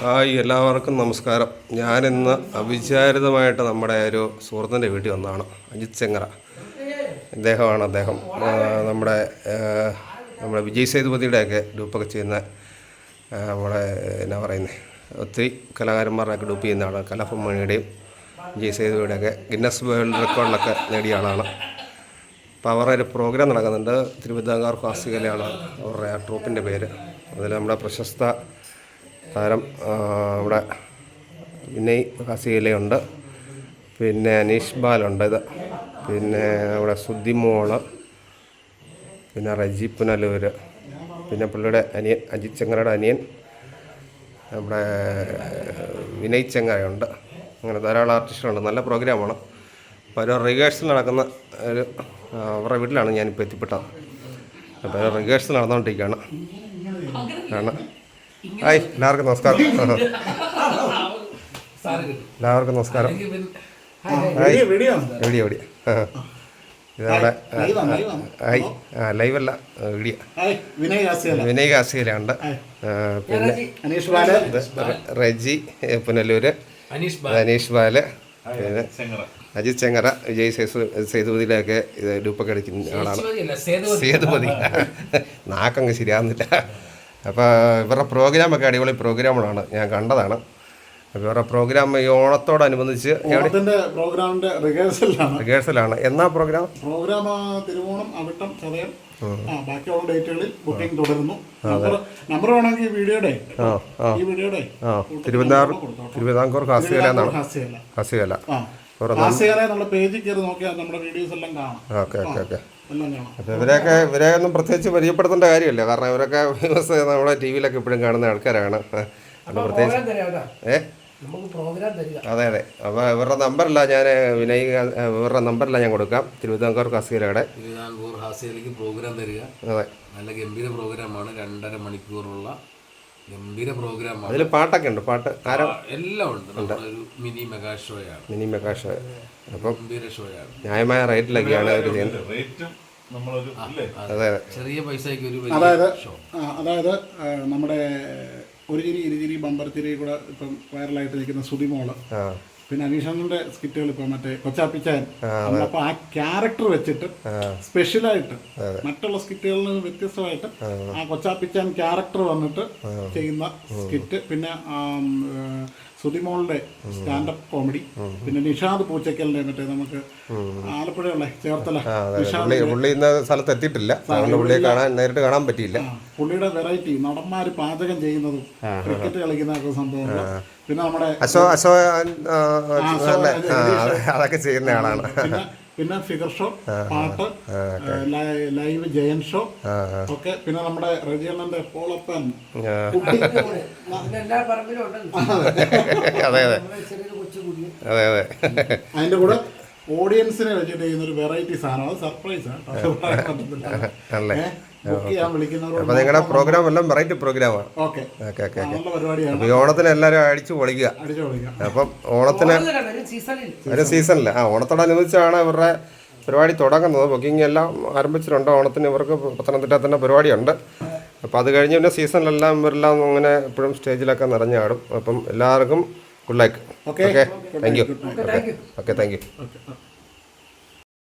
Hi എല്ലാവർക്കും നമസ്കാരം ഞാനിന്ന് അവിചാരിതമായിട്ട് നമ്മുടെ ഒരു സുഹൃത്തിൻ്റെ വീട്ടിൽ വന്നതാണ് അജിത് ചെങ്ങറ ഇദ്ദേഹമാണ് അദ്ദേഹം നമ്മുടെ നമ്മുടെ വിജയ് സേതുപതിയുടെയൊക്കെ ഡ്യൂപ്പൊക്കെ ചെയ്യുന്ന നമ്മുടെ എന്നാ പറയുന്നത് ഒത്തിരി കലാകാരന്മാരുടെയൊക്കെ ഡ്യൂപ്പ് ചെയ്യുന്ന ആളാണ് കലാഭമണിയുടെയും വിജയ് സേതുപതിയുടെയൊക്കെ ഗിന്നസ് വേൾഡ് റെക്കോർഡിലൊക്കെ നേടിയ ആളാണ് അപ്പോൾ അവരുടെ ഒരു പ്രോഗ്രാം നടക്കുന്നുണ്ട് തിരുവിതാംകാർ കാസികലയാണ് അവരുടെ ആ ട്രൂപ്പിൻ്റെ പേര് അതിൽ നമ്മുടെ പ്രശസ്ത താരം ഇവിടെ വിനയ് ഹസീലയുണ്ട് പിന്നെ അനീഷ് ബാലുണ്ട് ഇത് പിന്നെ നമ്മുടെ സുദ്ധിമോള് പിന്നെ റജി പുനലൂര് പിന്നെ പുള്ളിയുടെ അനിയൻ അജിത് ചെങ്ങരയുടെ അനിയൻ നമ്മുടെ വിനയ് ചെങ്ങരയുണ്ട് അങ്ങനെ ധാരാളം ആർട്ടിസ്റ്റുകളുണ്ട് നല്ല പ്രോഗ്രാമാണ് അപ്പോൾ ഒരു റിഹേഴ്സൽ നടക്കുന്ന ഒരു അവരുടെ വീട്ടിലാണ് ഞാനിപ്പോൾ എത്തിപ്പെട്ടത് അപ്പോൾ റിഹേഴ്സൽ നടന്നുകൊണ്ടിരിക്കുകയാണ് കാരണം ഹായ് എല്ലാവർക്കും നമസ്കാരം എല്ലാവർക്കും നമസ്കാരം ഹായ് എവിടെയാ എവിടെയാ ഇതവിടെ ഹായ് ലൈവല്ല വീഡിയോ വിനയ് കാസിയിലുണ്ട് പിന്നെ റജി പുനലൂര് അനീഷ് ബാല് പിന്നെ അജിത് ചെങ്ങറ വിജയ് സേതുപതിയിലൊക്കെ ഇത് ഡൂപ്പൊക്കെ അടിക്കുന്ന ആളാണ് സേതുപതി നാക്കങ്ങ് ശരിയാകുന്നില്ല അപ്പോൾ ഇവരുടെ പ്രോഗ്രാമൊക്കെ അടിപൊളി പ്രോഗ്രാമുകളാണ് ഞാൻ കണ്ടതാണ് അപ്പോൾ ഇവരുടെ പ്രോഗ്രാം ഈ ഓണത്തോടനുബന്ധിച്ച് പ്രോഗ്രാമിന്റെ റിഹേഴ്സലാണ് റിഹേഴ്സലാണ് എന്നാ പ്രോഗ്രാം പ്രോഗ്രാം തിരുവോണം അവിട്ടം ചതയം ബാക്കിയുള്ള ഡേറ്റുകളിൽ ബുക്കിംഗ് തുടരുന്നു നമ്പർ വേണമെങ്കിൽ വീഡിയോയുടെ ഈ തിരുവനന്തപുരം തിരുവിതാംകൂർ തിരുവിതാംകൂർ ഹാസ്യകല എന്നാണ് ഹാസ്യകല ഓക്കെ ഇവരെയൊക്കെ ഇവരെ പ്രത്യേകിച്ച് പരിചയപ്പെടുത്തേണ്ട കാര്യമില്ല കാരണം ഇവരൊക്കെ ഫേമസ് നമ്മളെ ടി വിയിലൊക്കെ ഇപ്പോഴും കാണുന്ന ആൾക്കാരാണ് പ്രത്യേകിച്ച് അതെ അതെ അപ്പോൾ ഇവരുടെ നമ്പറല്ല ഞാൻ വിനയ് ഇവരുടെ നമ്പറല്ല ഞാൻ കൊടുക്കാം തിരുവിതാംകൂർ ഹസീലയുടെ തിരുവിതാംകൂർ ഹസീലയ്ക്ക് പ്രോഗ്രാം തരിക അതെ നല്ല ഗംഭീര പ്രോഗ്രാമാണ് രണ്ടര മണിക്കൂറുള്ള ഗംഭീര പ്രോഗ്രാമാണ് അതിൽ പാട്ടൊക്കെ ഉണ്ട് പാട്ട് എല്ലാം ഉണ്ട് ഒരു മിനി മെഗാ ഷോയാണ് മിനി മെഗാ ഷോ അപ്പം ഗംഭീര ഷോയാണ് ന്യായമായ റേറ്റിലൊക്കെയാണ് അവർ ചെയ്യുന്നത് ചെറിയ പൈസയ്ക്ക് ഒരു അതായത് അതായത് നമ്മുടെ ഒരു ചിരി ഇരുചിരി ബമ്പർ ചിരി കൂടെ ഇപ്പം വൈറലായിട്ട് നിൽക്കുന്ന സുതിമോള് പിന്നെ അനീഷണ്ണന്റെ സ്കിറ്റുകൾ ഇപ്പൊ മറ്റേ കൊച്ചാപ്പിച്ചാൻ അപ്പൊ ആ ക്യാരക്ടർ വെച്ചിട്ട് സ്പെഷ്യലായിട്ട് മറ്റുള്ള സ്കിറ്റുകളിൽ നിന്ന് വ്യത്യസ്തമായിട്ട് ആ കൊച്ചാപ്പിച്ചാൻ ക്യാരക്ടർ വന്നിട്ട് ചെയ്യുന്ന സ്കിറ്റ് പിന്നെ സുതിമോളുടെ സ്റ്റാൻഡപ്പ് കോമഡി പിന്നെ നിഷാദ് പൂച്ചക്കലിന്റെ മറ്റേ നമുക്ക് ആലപ്പുഴയുള്ള ചേർത്തല പുള്ളി ഇന്ന് സ്ഥലത്ത് എത്തിയിട്ടില്ല പുള്ളിയെ കാണാൻ നേരിട്ട് കാണാൻ പറ്റിയില്ല പുള്ളിയുടെ വെറൈറ്റി നടന്മാര് പാചകം ചെയ്യുന്നതും ക്രിക്കറ്റ് കളിക്കുന്ന സംഭവങ്ങളും പിന്നെ നമ്മുടെ അശോ അല്ലേ അതൊക്കെ ചെയ്യുന്ന ആളാണ് പിന്നെ ഫിഗർ ഷോ പാട്ട് ലൈവ് ജയൻ ഷോ ഒക്കെ പിന്നെ നമ്മുടെ റജിയണ്ണന്റെ ഹോളപ്പൻ അതെ അതെ അതിന്റെ കൂടെ ഓഡിയൻസിനെ വെച്ചിട്ട് ചെയ്യുന്ന ഒരു വെറൈറ്റി സാധനം അത് സർപ്രൈസാണ് അപ്പൊ നിങ്ങളുടെ പ്രോഗ്രാം എല്ലാം വെറൈറ്റി പ്രോഗ്രാമാണ് ഓക്കെ ഓക്കെ ഓക്കെ ഓണത്തിന് എല്ലാവരും അടിച്ചു പൊളിക്കുക അപ്പം ഓണത്തിന് ഒരു സീസണില് ആ ഓണത്തോടനുബന്ധിച്ചാണ് ഇവരുടെ പരിപാടി തുടങ്ങുന്നത് ബുക്കിംഗ് എല്ലാം ആരംഭിച്ചിട്ടുണ്ട് ഓണത്തിന് ഇവർക്ക് പത്തനംതിട്ട തന്നെ പരിപാടിയുണ്ട് അപ്പോൾ അത് കഴിഞ്ഞ് പിന്നെ സീസണിലെല്ലാം ഇവരെല്ലാം അങ്ങനെ എപ്പോഴും സ്റ്റേജിലൊക്കെ നിറഞ്ഞാടും അപ്പം എല്ലാവർക്കും Good luck. Okay. Thank you. Okay. Thank you.